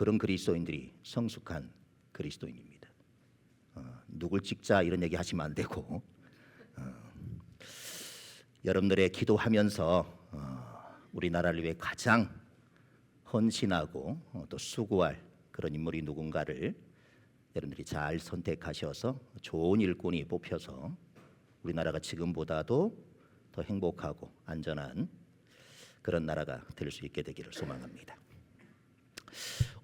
그런 그리스도인들이 성숙한 그리스도인입니다. 어, 누굴 찍자 이런 얘기 하시면 안 되고 어, 여러분들의 기도하면서 어, 우리나라를 위해 가장 헌신하고 어, 또 수고할 그런 인물이 누군가를 여러분들이 잘 선택하셔서 좋은 일꾼이 뽑혀서 우리나라가 지금보다도 더 행복하고 안전한 그런 나라가 될 수 있게 되기를 소망합니다.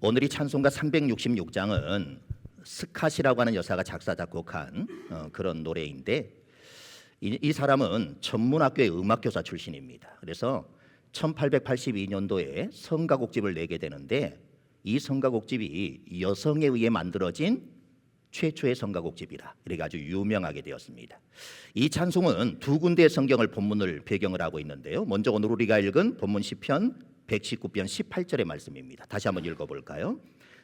오늘 이 찬송가 366장은 스카시라고 하는 여사가 작사 작곡한 어, 그런 노래인데 이, 이 사람은 전문학교의 음악 교사 출신입니다. 그래서 1882년도에 성가곡집을 내게 되는데 이 성가곡집이 여성에 의해 만들어진 최초의 성가곡집이라 이렇게 아주 유명하게 되었습니다. 이 찬송은 두 군데의 성경을 본문을 배경을 하고 있는데요. 먼저 오늘 우리가 읽은 본문 시편 119편 18절의 말씀입니다. 다시 한번 읽어 볼까요?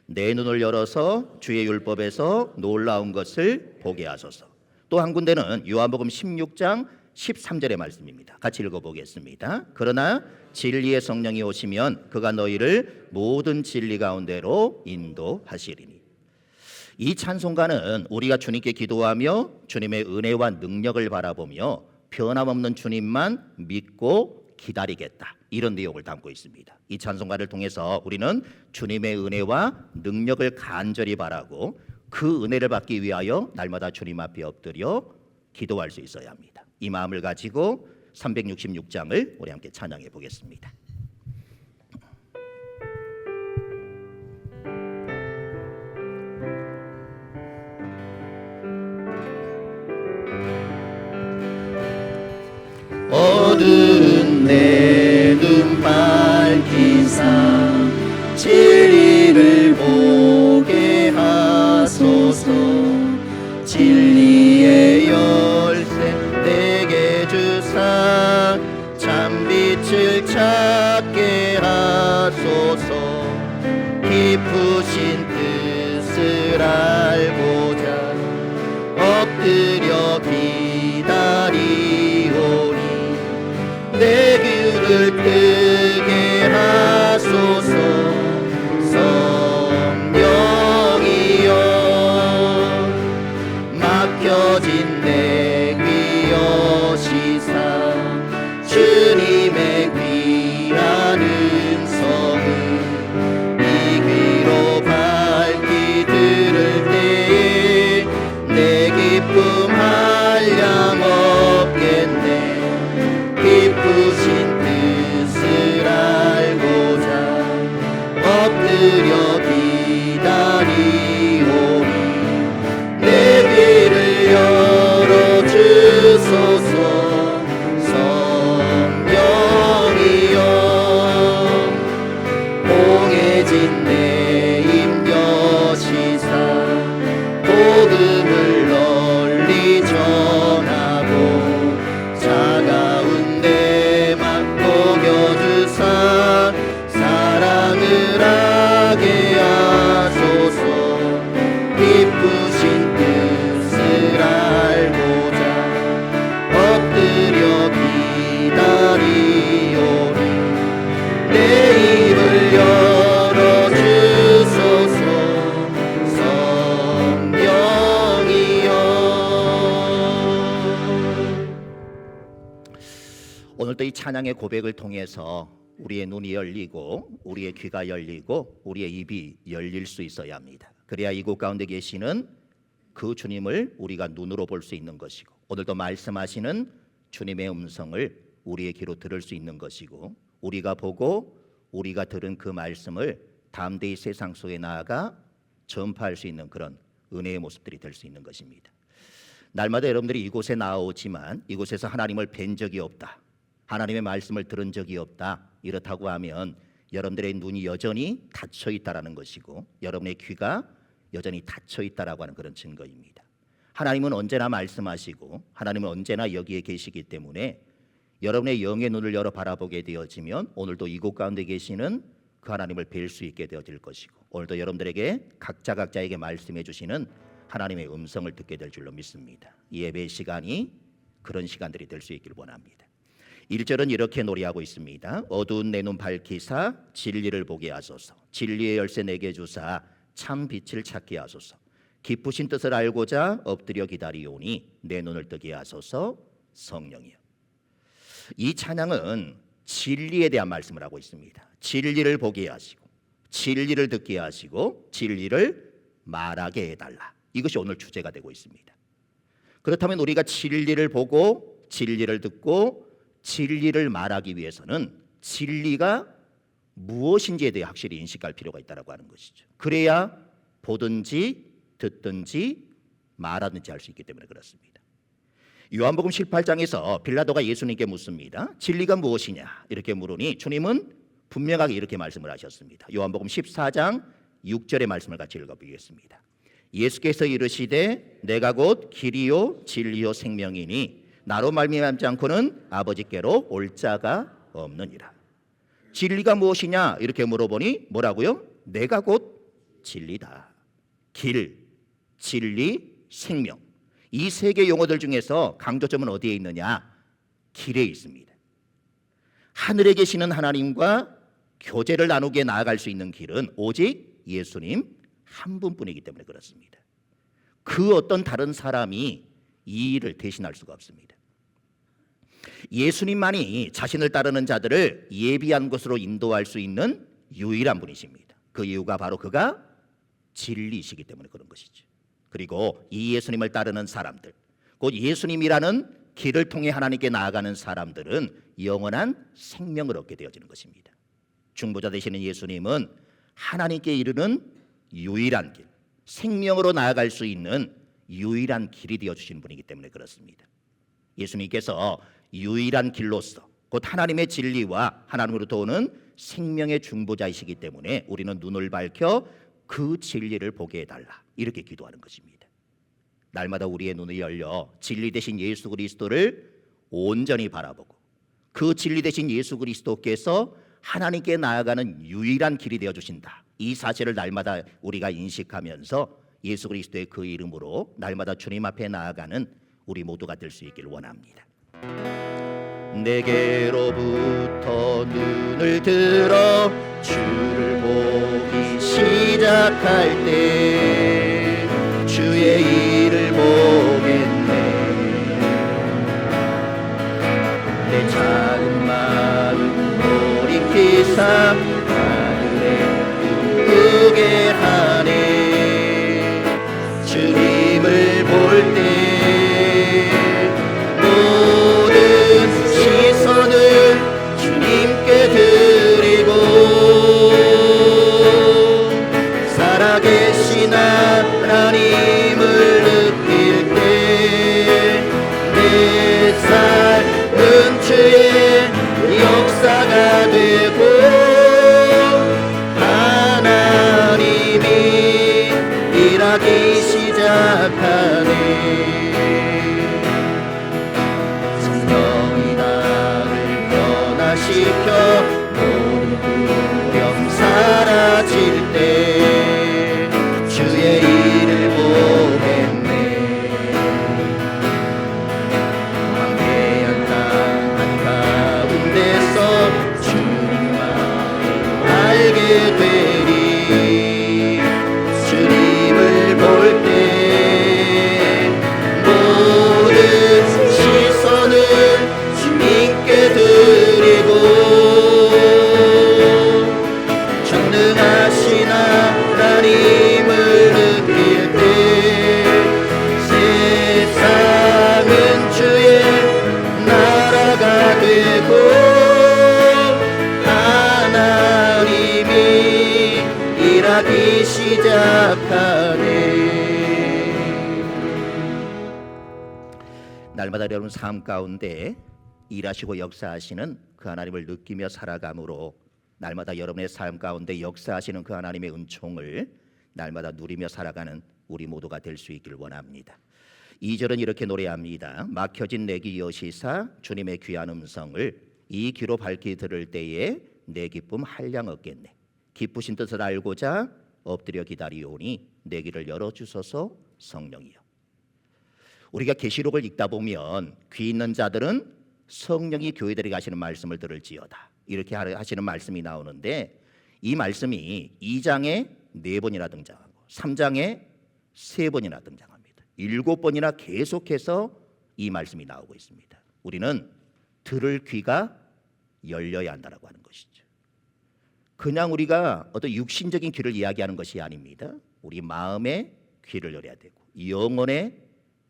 내 눈을 열어서 주의 율법에서 놀라운 것을 보게 하소서. 또 한 군데는 요한복음 16장 13절의 말씀입니다. 같이 읽어 보겠습니다. 그러나 진리의 성령이 오시면 그가 너희를 모든 진리 가운데로 인도하시리니. 이 찬송가는 우리가 주님께 기도하며 주님의 은혜와 능력을 바라보며 변함없는 주님만 믿고 기다리겠다. 이런 내용을 담고 있습니다. 이 찬송가를 통해서 우리는 주님의 은혜와 능력을 간절히 바라고 그 은혜를 받기 위하여 날마다 주님 앞에 엎드려 기도할 수 있어야 합니다. 이 마음을 가지고 366장을 우리 함께 찬양해 보겠습니다. 내 봉해 고백을 통해서 우리의 눈이 열리고 우리의 귀가 열리고 우리의 입이 열릴 수 있어야 합니다. 그래야 이곳 가운데 계시는 그 주님을 우리가 눈으로 볼 수 있는 것이고 오늘도 말씀하시는 주님의 음성을 우리의 귀로 들을 수 있는 것이고 우리가 보고 우리가 들은 그 말씀을 담대히 세상 속에 나아가 전파할 수 있는 그런 은혜의 모습들이 될 수 있는 것입니다. 날마다 여러분들이 이곳에 나오지만 이곳에서 하나님을 뵌 적이 없다. 하나님의 말씀을 들은 적이 없다. 이렇다고 하면 여러분들의 눈이 여전히 닫혀 있다라는 것이고 여러분의 귀가 여전히 닫혀 있다라고 하는 그런 증거입니다. 하나님은 언제나 말씀하시고 하나님은 언제나 여기에 계시기 때문에 여러분의 영의 눈을 열어 바라보게 되어지면 오늘도 이곳 가운데 계시는 그 하나님을 뵐 수 있게 되어질 것이고 오늘도 여러분들에게 각자 각자에게 말씀해 주시는 하나님의 음성을 듣게 될 줄로 믿습니다. 이 예배 시간이 그런 시간들이 될 수 있기를 원합니다. 1절은 이렇게 노래하고 있습니다. 어두운 내 눈 밝히사 진리를 보게 하소서. 진리의 열쇠 내게 주사 참 빛을 찾게 하소서. 기쁘신 뜻을 알고자 엎드려 기다리오니 내 눈을 뜨게 하소서 성령이여. 이 찬양은 진리에 대한 말씀을 하고 있습니다. 진리를 보게 하시고 진리를 듣게 하시고 진리를 말하게 해달라. 이것이 오늘 주제가 되고 있습니다. 그렇다면 우리가 진리를 보고 진리를 듣고 진리를 말하기 위해서는 진리가 무엇인지에 대해 확실히 인식할 필요가 있다고 하는 것이죠. 그래야 보든지 듣든지 말하든지 할 수 있기 때문에 그렇습니다. 요한복음 18장에서 빌라도가 예수님께 묻습니다. 진리가 무엇이냐? 이렇게 물으니 주님은 분명하게 이렇게 말씀을 하셨습니다. 요한복음 14장 6절의 말씀을 같이 읽어보겠습니다. 예수께서 이르시되 내가 곧 길이요 진리요 생명이니 나로 말미암지 않고는 아버지께로 올 자가 없느니라. 진리가 무엇이냐 이렇게 물어보니 뭐라고요? 내가 곧 진리다. 길, 진리, 생명. 이 세 개 용어들 중에서 강조점은 어디에 있느냐? 길에 있습니다. 하늘에 계시는 하나님과 교제를 나누게 나아갈 수 있는 길은 오직 예수님 한 분뿐이기 때문에 그렇습니다. 그 어떤 다른 사람이 이 일을 대신할 수가 없습니다. 예수님만이 자신을 따르는 자들을 예비한 곳으로 인도할 수 있는 유일한 분이십니다. 그 이유가 바로 그가 진리이시기 때문에 그런 것이죠. 그리고 이 예수님을 따르는 사람들, 곧 예수님이라는 길을 통해 하나님께 나아가는 사람들은 영원한 생명을 얻게 되어지는 것입니다. 중보자 되시는 예수님은 하나님께 이르는 유일한 길, 생명으로 나아갈 수 있는 유일한 길이 되어 주신 분이기 때문에 그렇습니다. 예수님께서 유일한 길로서 곧 하나님의 진리와 하나님으로부터 오는 생명의 중보자이시기 때문에 우리는 눈을 밝혀 그 진리를 보게 해달라 이렇게 기도하는 것입니다. 날마다 우리의 눈이 열려 진리 대신 예수 그리스도를 온전히 바라보고 그 진리 대신 예수 그리스도께서 하나님께 나아가는 유일한 길이 되어 주신다. 이 사실을 날마다 우리가 인식하면서 예수 그리스도의 그 이름으로 날마다 주님 앞에 나아가는 우리 모두가 될 수 있기를 원합니다. 내게로부터 눈을 들어 주를 보기 시작할 때 주의 일을 보겠네 내 작은 마음 돌이키사 일하시고 역사하시는 그 하나님을 느끼며 살아감으로 날마다 여러분의 삶 가운데 역사하시는 그 하나님의 은총을 날마다 누리며 살아가는 우리 모두가 될 수 있기를 원합니다. 2절은 이렇게 노래합니다. 막혀진 내귀 여시사 주님의 귀한 음성을 이 귀로 밝히 들을 때에 내 기쁨 한량 얻겠네. 기쁘신 뜻을 알고자 엎드려 기다리오니 내 귀를 열어 주소서 성령이여. 우리가 계시록을 읽다 보면 귀 있는 자들은 성령이 교회들에게 하시는 말씀을 들을지어다. 이렇게 하- 하시는 말씀이 나오는데 이 말씀이 2장에 네 번이나 등장하고 3장에 세 번이나 등장합니다. 일곱 번이나 계속해서 이 말씀이 나오고 있습니다. 우리는 들을 귀가 열려야 한다라고 하는 것이죠. 그냥 우리가 어떤 육신적인 귀를 이야기하는 것이 아닙니다. 우리 마음의 귀를 열어야 되고 영혼의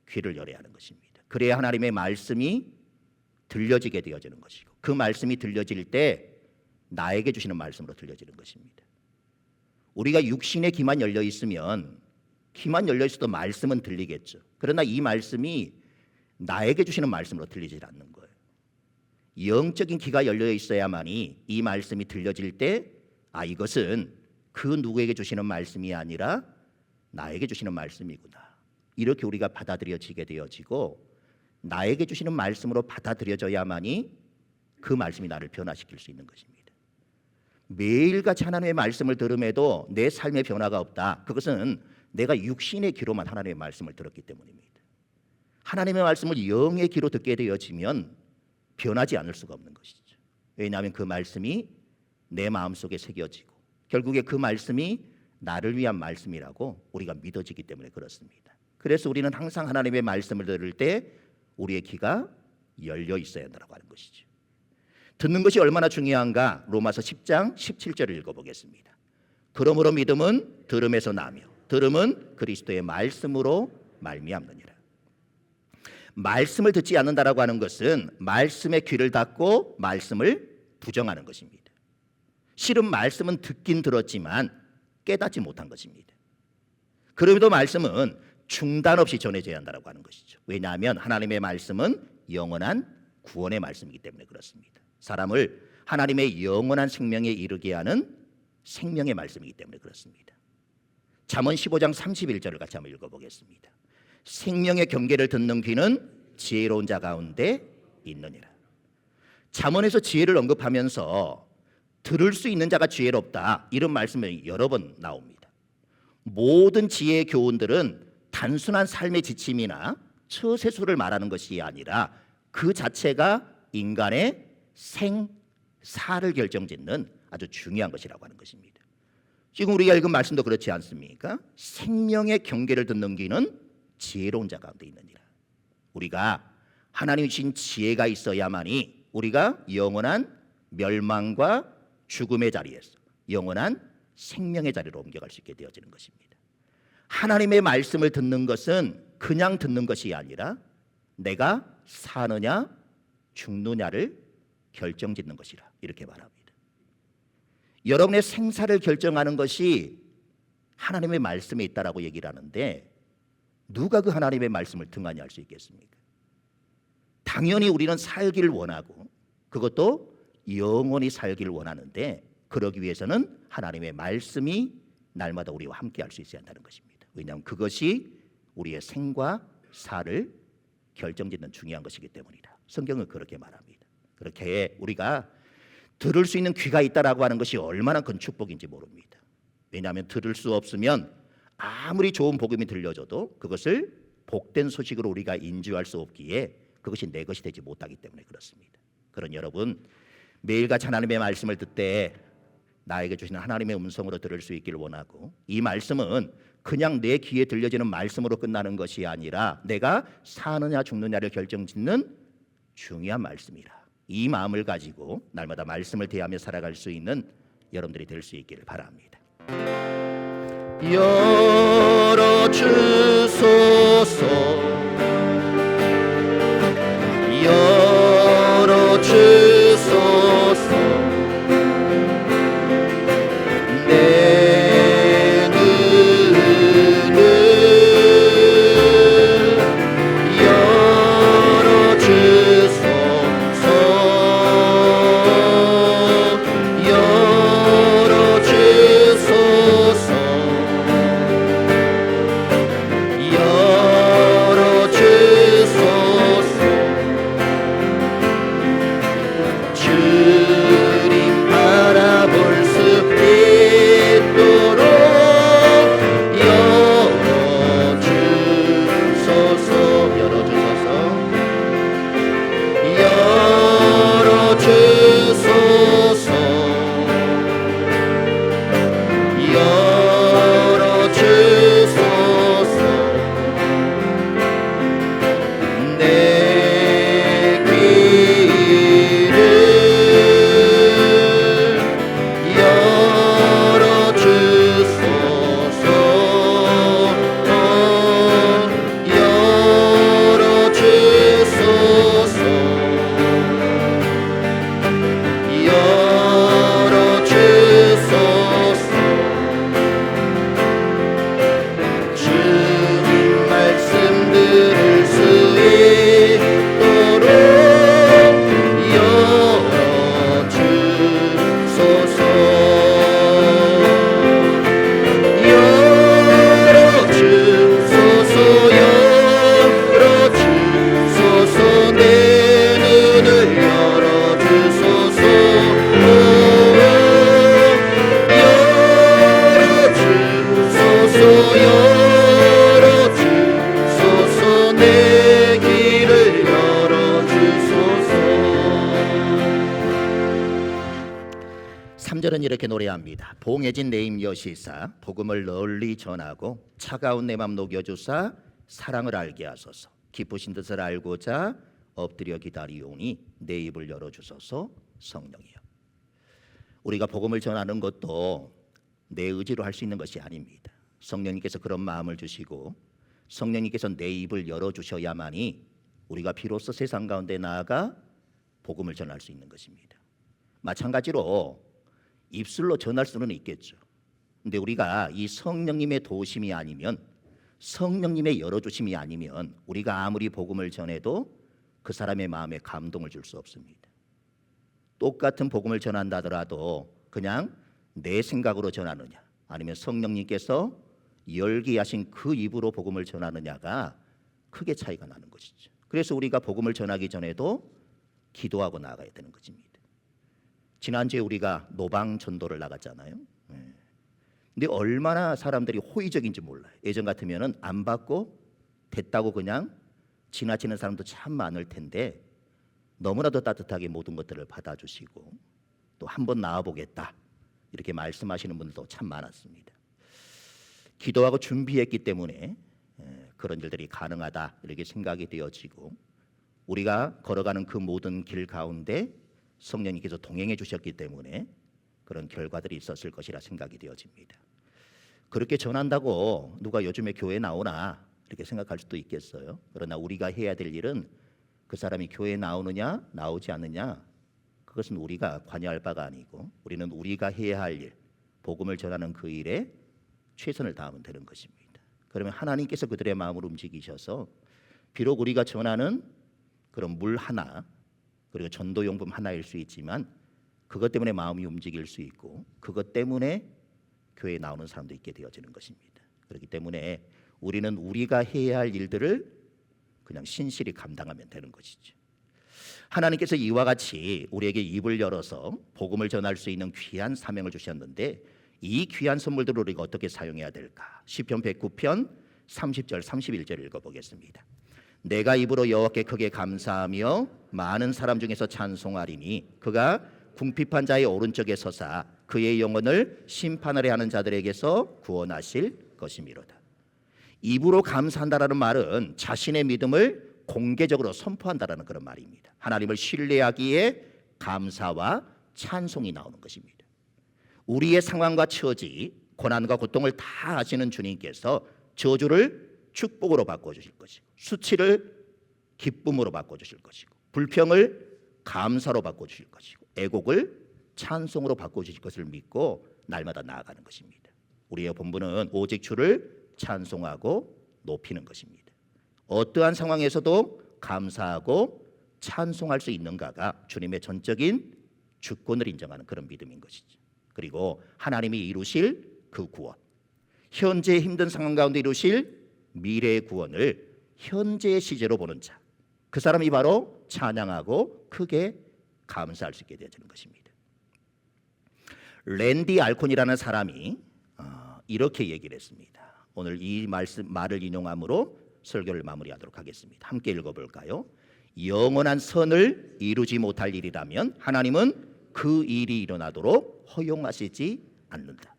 귀를 열어야 하는 것입니다. 그래야 하나님의 말씀이 들려지게 되어지는 것이고 그 말씀이 들려질 때 나에게 주시는 말씀으로 들려지는 것입니다. 우리가 육신의 귀만 열려 있으면 귀만 열려 있어도 말씀은 들리겠죠. 그러나 이 말씀이 나에게 주시는 말씀으로 들리질 않는 거예요. 영적인 귀가 열려 있어야만이 이 말씀이 들려질 때 아 이것은 그 누구에게 주시는 말씀이 아니라 나에게 주시는 말씀이구나. 이렇게 우리가 받아들여지게 되어지고 나에게 주시는 말씀으로 받아들여져야만이 그 말씀이 나를 변화시킬 수 있는 것입니다. 매일같이 하나님의 말씀을 들음에도 내 삶에 변화가 없다. 그것은 내가 육신의 귀로만 하나님의 말씀을 들었기 때문입니다. 하나님의 말씀을 영의 귀로 듣게 되어지면 변하지 않을 수가 없는 것이죠. 왜냐하면 그 말씀이 내 마음속에 새겨지고 결국에 그 말씀이 나를 위한 말씀이라고 우리가 믿어지기 때문에 그렇습니다. 그래서 우리는 항상 하나님의 말씀을 들을 때 우리의 귀가 열려 있어야 한다고 하는 것이죠. 듣는 것이 얼마나 중요한가 로마서 10장 17절을 읽어보겠습니다. 그러므로 믿음은 들음에서 나며 들음은 그리스도의 말씀으로 말미암느니라. 말씀을 듣지 않는다라고 하는 것은 말씀의 귀를 닫고 말씀을 부정하는 것입니다. 실은 말씀은 듣긴 들었지만 깨닫지 못한 것입니다. 그럼에도 말씀은 중단 없이 전해져야 한다고 하는 것이죠. 왜냐하면 하나님의 말씀은 영원한 구원의 말씀이기 때문에 그렇습니다. 사람을 하나님의 영원한 생명에 이르게 하는 생명의 말씀이기 때문에 그렇습니다. 잠언 15장 31절을 같이 한번 읽어보겠습니다. 생명의 경계를 듣는 귀는 지혜로운 자 가운데 있느니라. 잠언에서 지혜를 언급하면서 들을 수 있는 자가 지혜롭다 이런 말씀이 여러 번 나옵니다. 모든 지혜의 교훈들은 단순한 삶의 지침이나 처세수를 말하는 것이 아니라 그 자체가 인간의 생사를 결정짓는 아주 중요한 것이라고 하는 것입니다. 지금 우리가 읽은 말씀도 그렇지 않습니까? 생명의 경계를 듣는 귀는 지혜로운 자 가운데 있느니라. 우리가 하나님 주신 지혜가 있어야만이 우리가 영원한 멸망과 죽음의 자리에서 영원한 생명의 자리로 옮겨갈 수 있게 되어지는 것입니다. 하나님의 말씀을 듣는 것은 그냥 듣는 것이 아니라 내가 사느냐 죽느냐를 결정짓는 것이라 이렇게 말합니다. 여러분의 생사를 결정하는 것이 하나님의 말씀에 있다라고 얘기를 하는데 누가 그 하나님의 말씀을 등한히 할 수 있겠습니까? 당연히 우리는 살기를 원하고 그것도 영원히 살기를 원하는데 그러기 위해서는 하나님의 말씀이 날마다 우리와 함께 할 수 있어야 한다는 것입니다. 왜냐하면 그것이 우리의 생과 사를 결정짓는 중요한 것이기 때문이다. 성경은 그렇게 말합니다. 그렇게 우리가 들을 수 있는 귀가 있다라고 하는 것이 얼마나 큰 축복인지 모릅니다. 왜냐하면 들을 수 없으면 아무리 좋은 복음이 들려줘도 그것을 복된 소식으로 우리가 인지할 수 없기에 그것이 내 것이 되지 못하기 때문에 그렇습니다. 그런 여러분 매일같이 하나님의 말씀을 듣되 나에게 주시는 하나님의 음성으로 들을 수 있기를 원하고 이 말씀은 그냥 내 귀에 들려지는 말씀으로 끝나는 것이 아니라 내가 사느냐 죽느냐를 결정짓는 중요한 말씀이라 이 마음을 가지고 날마다 말씀을 대하며 살아갈 수 있는 여러분들이 될 수 있기를 바랍니다. 열어 주소서 3절은 이렇게 노래합니다. 봉해진 내 입 여시사 복음을 널리 전하고 차가운 내 맘 녹여주사 사랑을 알게 하소서. 기쁘신 뜻을 알고자 엎드려 기다리오니 내 입을 열어주소서 성령이여. 우리가 복음을 전하는 것도 내 의지로 할 수 있는 것이 아닙니다. 성령님께서 그런 마음을 주시고 성령님께서 내 입을 열어 주셔야만이 우리가 비로소 세상 가운데 나아가 복음을 전할 수 있는 것입니다. 마찬가지로 입술로 전할 수는 있겠죠. 근데 우리가 이 성령님의 도우심이 아니면 성령님의 열어 주심이 아니면 우리가 아무리 복음을 전해도 그 사람의 마음에 감동을 줄 수 없습니다. 똑같은 복음을 전한다더라도 그냥 내 생각으로 전하느냐 아니면 성령님께서 열기하신 그 입으로 복음을 전하느냐가 크게 차이가 나는 것이죠. 그래서 우리가 복음을 전하기 전에도 기도하고 나가야 되는 것입니다. 지난주에 우리가 노방 전도를 나갔잖아요. 예. 근데 얼마나 사람들이 호의적인지 몰라요. 예전 같으면은 안 받고 됐다고 그냥 지나치는 사람도 참 많을 텐데 너무나도 따뜻하게 모든 것들을 받아주시고 또 한 번 나와보겠다 이렇게 말씀하시는 분들도 참 많았습니다. 기도하고 준비했기 때문에 예, 그런 일들이 가능하다 이렇게 생각이 되어지고 우리가 걸어가는 그 모든 길 가운데 성령님께서 동행해 주셨기 때문에 그런 결과들이 있었을 것이라 생각이 되어집니다. 그렇게 전한다고 누가 요즘에 교회 나오나 이렇게 생각할 수도 있겠어요. 그러나 우리가 해야 될 일은 그 사람이 교회 나오느냐 나오지 않느냐 그것은 우리가 관여할 바가 아니고 우리는 우리가 해야 할 일, 복음을 전하는 그 일에 최선을 다하면 되는 것입니다. 그러면 하나님께서 그들의 마음을 움직이셔서 비록 우리가 전하는 그런 물 하나 그리고 전도 용품 하나일 수 있지만 그것 때문에 마음이 움직일 수 있고 그것 때문에 교회에 나오는 사람도 있게 되어지는 것입니다. 그렇기 때문에 우리는 우리가 해야 할 일들을 그냥 신실히 감당하면 되는 것이죠. 하나님께서 이와 같이 우리에게 입을 열어서 복음을 전할 수 있는 귀한 사명을 주셨는데 이 귀한 선물들을 우리가 어떻게 사용해야 될까? 시편 109편 30절 31절 읽어 보겠습니다. 내가 입으로 여호와께 크게 감사하며 많은 사람 중에서 찬송하리니 그가 궁핍한 자의 오른쪽에 서사 그의 영혼을 심판하려 하는 자들에게서 구원하실 것이미로다. 입으로 감사한다라는 말은 자신의 믿음을 공개적으로 선포한다라는 그런 말입니다. 하나님을 신뢰하기에 감사와 찬송이 나오는 것입니다. 우리의 상황과 처지, 고난과 고통을 다 아시는 주님께서 저주를 축복으로 바꿔 주실 것이고 수치를 기쁨으로 바꿔 주실 것이고 불평을 감사로 바꿔 주실 것이고 애곡을 찬송으로 바꿔 주실 것을 믿고 날마다 나아가는 것입니다. 우리의 본분은 오직 주를 찬송하고 높이는 것입니다. 어떠한 상황에서도 감사하고 찬송할 수 있는가가 주님의 전적인 주권을 인정하는 그런 믿음인 것이죠. 그리고 하나님이 이루실 그 구원, 현재 힘든 상황 가운데 이루실 미래의 구원을 현재의 시제로 보는 자, 그 사람이 바로 찬양하고 크게 감사할 수 있게 되어지는 것입니다. 랜디 알콘이라는 사람이 어, 이렇게 얘기를 했습니다. 오늘 이 말씀 말을 인용함으로 설교를 마무리하도록 하겠습니다. 함께 읽어볼까요? 영원한 선을 이루지 못할 일이라면 하나님은 그 일이 일어나도록 허용하시지 않는다.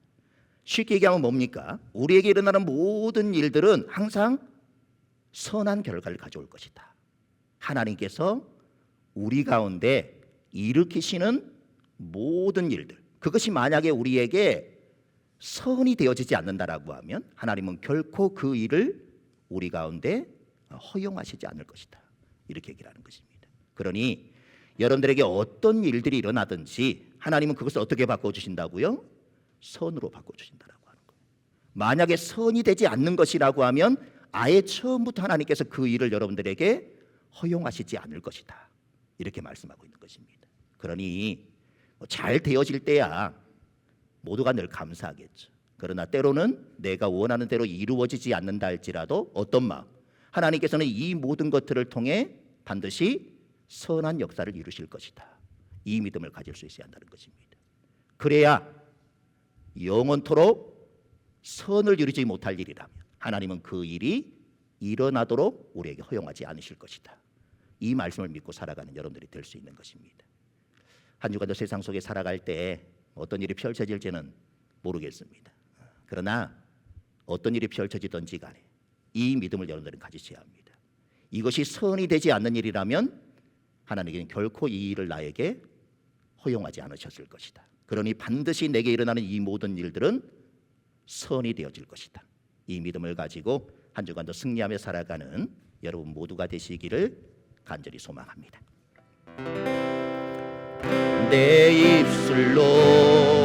쉽게 얘기하면 뭡니까? 우리에게 일어나는 모든 일들은 항상 선한 결과를 가져올 것이다. 하나님께서 우리 가운데 일으키시는 모든 일들, 그것이 만약에 우리에게 선이 되어지지 않는다라고 하면 하나님은 결코 그 일을 우리 가운데 허용하시지 않을 것이다. 이렇게 얘기를 하는 것입니다. 그러니 여러분들에게 어떤 일들이 일어나든지 하나님은 그것을 어떻게 바꿔 주신다고요? 선으로 바꿔 주신다라고 하는 거예요. 만약에 선이 되지 않는 것이라고 하면 아예 처음부터 하나님께서 그 일을 여러분들에게 허용하시지 않을 것이다. 이렇게 말씀하고 있는 것입니다. 그러니 뭐잘 되어질 때야 모두가 늘 감사하겠죠. 그러나 때로는 내가 원하는 대로 이루어지지 않는다 할지라도 어떤 마음 하나님께서는 이 모든 것들을 통해 반드시 선한 역사를 이루실 것이다. 이 믿음을 가질 수 있어야 한다는 것입니다. 그래야 영원토록 선을 이루지 못할 일이라면 하나님은 그 일이 일어나도록 우리에게 허용하지 않으실 것이다. 이 말씀을 믿고 살아가는 여러분들이 될 수 있는 것입니다. 한 주간도 세상 속에 살아갈 때 어떤 일이 펼쳐질지는 모르겠습니다. 그러나 어떤 일이 펼쳐지든지 간에 이 믿음을 여러분들은 가지셔야 합니다. 이것이 선이 되지 않는 일이라면 하나님께는 결코 이 일을 나에게 허용하지 않으셨을 것이다. 그러니 반드시 내게 일어나는 이 모든 일들은 선이 되어질 것이다. 이 믿음을 가지고 한 주간도 승리하며 살아가는 여러분 모두가 되시기를 간절히 소망합니다. 내 입술로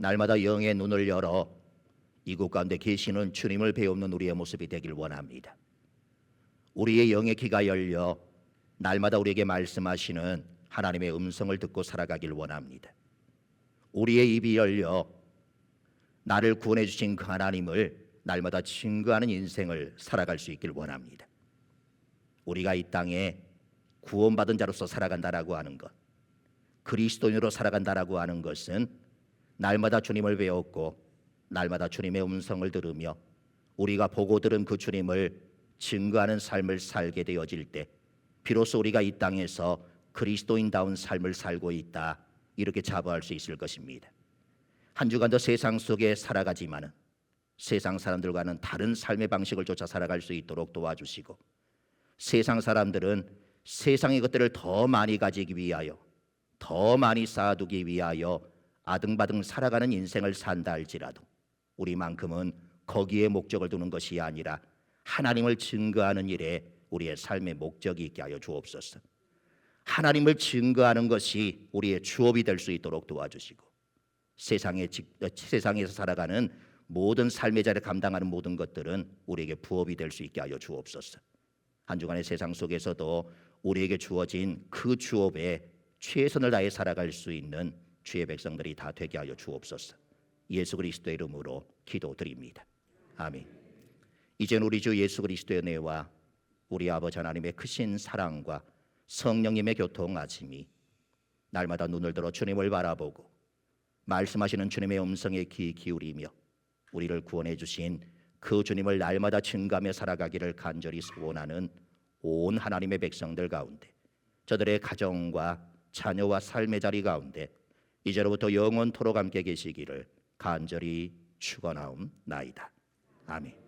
날마다 영의 눈을 열어 이곳 가운데 계시는 주님을 배우는 우리의 모습이 되길 원합니다. 우리의 영의 귀가 열려 날마다 우리에게 말씀하시는 하나님의 음성을 듣고 살아가길 원합니다. 우리의 입이 열려 나를 구원해 주신 그 하나님을 날마다 증거하는 인생을 살아갈 수 있길 원합니다. 우리가 이 땅에 구원받은 자로서 살아간다라고 하는 것, 그리스도인으로 살아간다라고 하는 것은 날마다 주님을 배웠고 날마다 주님의 음성을 들으며 우리가 보고 들은 그 주님을 증거하는 삶을 살게 되어질 때 비로소 우리가 이 땅에서 그리스도인다운 삶을 살고 있다 이렇게 자부할 수 있을 것입니다. 한 주간도 세상 속에 살아가지만은 세상 사람들과는 다른 삶의 방식을 쫓아 살아갈 수 있도록 도와주시고 세상 사람들은 세상의 것들을 더 많이 가지기 위하여 더 많이 쌓아두기 위하여 아등바등 살아가는 인생을 산다 할지라도 우리만큼은 거기에 목적을 두는 것이 아니라 하나님을 증거하는 일에 우리의 삶의 목적이 있게 하여 주옵소서. 하나님을 증거하는 것이 우리의 주업이 될 수 있도록 도와주시고 세상에 직- 어, 세상에서 살아가는 모든 삶의 자리를 감당하는 모든 것들은 우리에게 부업이 될 수 있게 하여 주옵소서. 한 주간의 세상 속에서도 우리에게 주어진 그 주업에 최선을 다해 살아갈 수 있는 주의 백성들이 다 되게 하여 주옵소서. 예수 그리스도의 이름으로 기도드립니다. 아멘. 이제는 우리 주 예수 그리스도의 은혜와 우리 아버지 하나님의 크신 사랑과 성령님의 교통하심이 날마다 눈을 들어 주님을 바라보고 말씀하시는 주님의 음성에 귀 기울이며 우리를 구원해 주신 그 주님을 날마다 증가하며 살아가기를 간절히 소원하는 온 하나님의 백성들 가운데 저들의 가정과 자녀와 삶의 자리 가운데 이제로부터 영원토록 함께 계시기를 간절히 축원하옵나이다. 아멘.